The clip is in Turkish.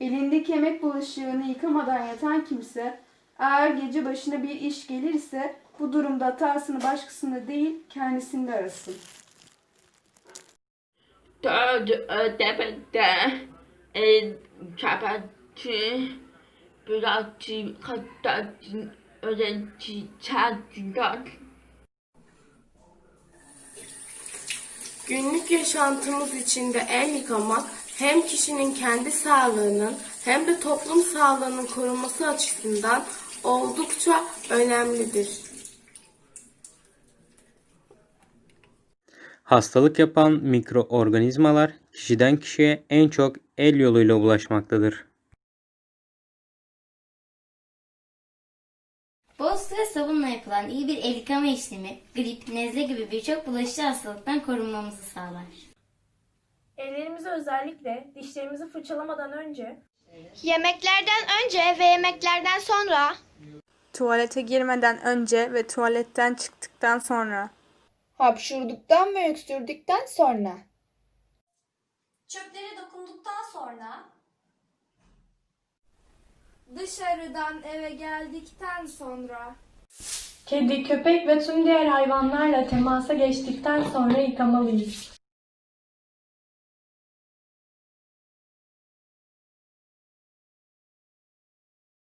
Elindeki yemek bulaşığını yıkamadan yatan kimse eğer gece başına bir iş gelirse bu durumda hatasını başkasında değil kendisinde arasın. Dört ödemede el çabası bıraktı kadar öğrenci çağırdılar. Günlük yaşantımız içinde el yıkamak hem kişinin kendi sağlığının hem de toplum sağlığının korunması açısından oldukça önemlidir. Hastalık yapan mikroorganizmalar kişiden kişiye en çok el yoluyla bulaşmaktadır. Bol su ve sabunla yapılan iyi bir el yıkama işlemi grip, nezle gibi birçok bulaşıcı hastalıktan korunmamızı sağlar. Ellerimizi özellikle dişlerimizi fırçalamadan önce Yemeklerden önce ve yemeklerden sonra Tuvalete girmeden önce ve tuvaletten çıktıktan sonra. Hapşurduktan ve öksürdükten sonra. çöplere dokunduktan sonra Dışarıdan eve geldikten sonra. kedi, köpek ve tüm diğer hayvanlarla temasa geçtikten sonra yıkamalıyız.